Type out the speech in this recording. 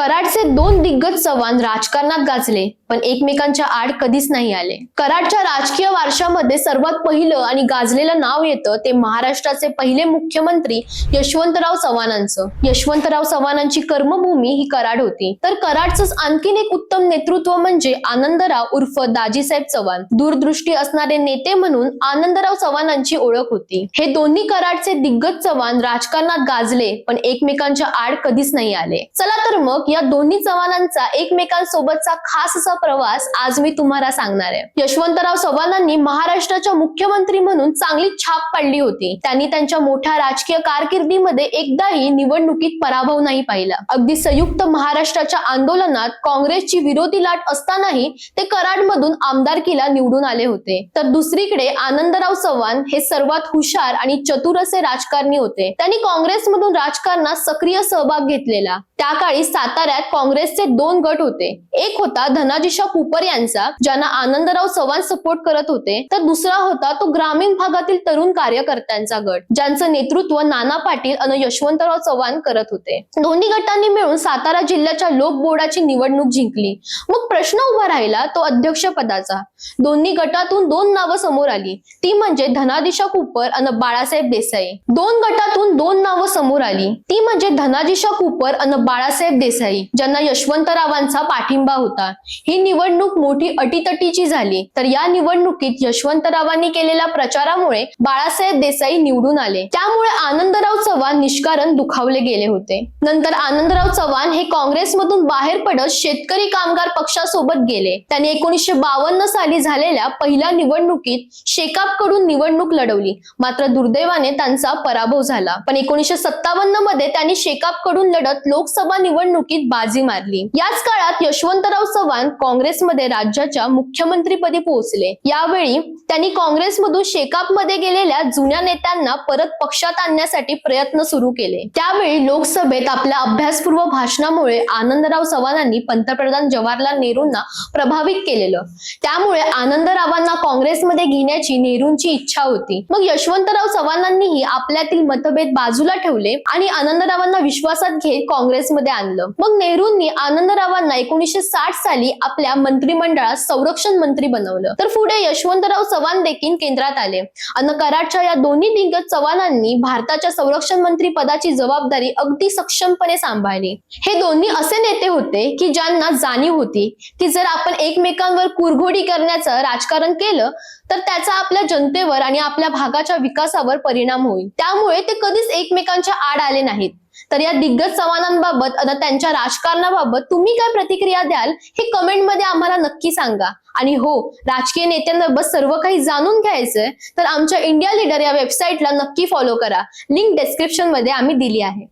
कराडचे दोन दिग्गज चव्हाण राजकारणात गाजले पण एकमेकांच्या आड कधीच नाही आले. कराडच्या राजकीय वारशामध्ये सर्वात पहिलं आणि गाजलेलं नाव येतं ते महाराष्ट्राचे पहिले मुख्यमंत्री यशवंतराव चव्हाणांचं. यशवंतराव चव्हाणांची कर्मभूमी ही कराड होती. तर कराडच आणखीन एक उत्तम नेतृत्व म्हणजे आनंदराव उर्फ दाजीसाहेब चव्हाण. दूरदृष्टी असणारे नेते म्हणून आनंदराव चव्हाणांची ओळख होती. हे दोन्ही कराडचे दिग्गज चव्हाण राजकारणात गाजले पण एकमेकांच्या आड कधीच नाही आले. चला तर मग या दोन्ही चव्हाणांचा एकमेकांसोबतचा खास असा प्रवास आज मी तुम्हाला सांगणार आहे. यशवंतराव चव्हाणांनी महाराष्ट्राच्या मुख्यमंत्री म्हणून चांगली छाप पाडली होती. त्यांनी त्यांच्या मोठ्या राजकीय कारकिर्दीमध्ये एकदाही निवडणुकीत पराभव नाही पाहिला. अगदी संयुक्त महाराष्ट्राच्या आंदोलनात काँग्रेसची विरोधी लाट असतानाही ते कराडमधून आमदारकीला निवडून आले होते. तर दुसरीकडे आनंदराव चव्हाण हे सर्वात हुशार आणि चतुर असे राजकारणी होते. त्यांनी काँग्रेसमधून राजकारणात सक्रिय सहभाग घेतलेला. त्या काळी साताऱ्यात काँग्रेसचे दोन गट होते. एक होता धनाजीशा कुपर यांचा ज्यांना आनंदराव चव्हाण सपोर्ट करत होते. तर दुसरा होता तो ग्रामीण भागातील तरुण कार्यकर्त्यांचा गट ज्यांचं नेतृत्व नाना पाटील आणि यशवंतराव चव्हाण करत होते. दोन्ही गटांनी मिळून सातारा जिल्ह्याच्या लोक बोर्डाची निवडणूक जिंकली. मग प्रश्न उभा राहिला तो अध्यक्ष पदाचा. दोन्ही गटातून दोन नावं समोर आली. ती म्हणजे धनादिशा कुपर आणि बाळासाहेब देसाई. दोन गटातून दोन नावं समोर आली. ती म्हणजे धनादिशा कुपर आणि बाळासाहेब देसाई. ज्यांना यशवंतरावांचा पाठिंबा होता. ही निवडणूक मोठी अटीतटीची झाली. तर या निवडणुकीत यशवंतरावांनी केलेल्या प्रचारामुळे बाळासाहेब देसाई निवडून आले. त्यामुळे आनंदराव चव्हाण निष्कारण दुखावले गेले होते. नंतर आनंदराव चव्हाण हे काँग्रेसमधून बाहेर पडत शेतकरी कामगार पक्षासोबत गेले. त्यांनी एकोणीसशे बावन्न साली झालेल्या पहिल्या निवडणुकीत शेकापकडून निवडणूक लढवली. मात्र दुर्दैवाने त्यांचा पराभव झाला. पण एकोणीसशे सत्तावन्नमध्ये त्यांनी शेकापकडून लढत लोकसभा निवडणुकीत बाजी मारली. याच काळात यशवंतराव चव्हाण काँग्रेसमध्ये राज्याच्या मुख्यमंत्रीपदी पोहोचले. यावेळी त्यांनी काँग्रेसमधून शेकापमध्ये गेलेल्या जुन्या नेत्यांना परत पक्षात आणण्यासाठी प्रयत्न सुरू केले. त्यावेळी लोकसभेत आपल्या अभ्यासपूर्व भाषणामुळे आनंदराव चव्हाणांनी पंतप्रधान जवाहरलाल नेहरूंना प्रभावित केलेलं. त्यामुळे आनंदरावांना काँग्रेसमध्ये घेण्याची नेहरूंची इच्छा होती. मग यशवंतराव चव्हाणांनीही आपल्यातील मतभेद बाजूला ठेवले आणि आनंदरावांना विश्वासात घेत काँग्रेसमध्ये आणलं. मग नेहरूंनी आनंदरावांना एकोणीशे साठ साली आपल्या मंत्रिमंडळात संरक्षण मंत्री बनवलं. तर पुढे यशवंतराव चव्हाण देखील केंद्रात आले. आणि कराडच्या या दोन्ही दिग्गज चव्हाणांनी भारताच्या संरक्षण मंत्री पदाची जबाबदारी अगदी सक्षमपणे सांभाळली. हे दोन्ही असे नेते होते की ज्यांना जाणीव होती की जर आपण एकमेकांवर कुरघोडी करण्याचं राजकारण केलं तर त्याचा आपल्या जनतेवर आणि आपल्या भागाच्या विकासावर परिणाम होईल. त्यामुळे ते कधीच एकमेकांच्या आड आले नाहीत. तर या दिग्गज चव्हाणांबाबत आता त्यांच्या राजकारणाबाबत तुम्ही काय प्रतिक्रिया द्याल हे कमेंटमध्ये आम्हाला नक्की सांगा. आणि हो राजकीय नेत्यांबाबत सर्व काही जाणून घ्यायचंय तर आमच्या इंडिया लीडर या वेबसाईटला नक्की फॉलो करा. लिंक डिस्क्रिप्शनमध्ये आम्ही दिली आहे.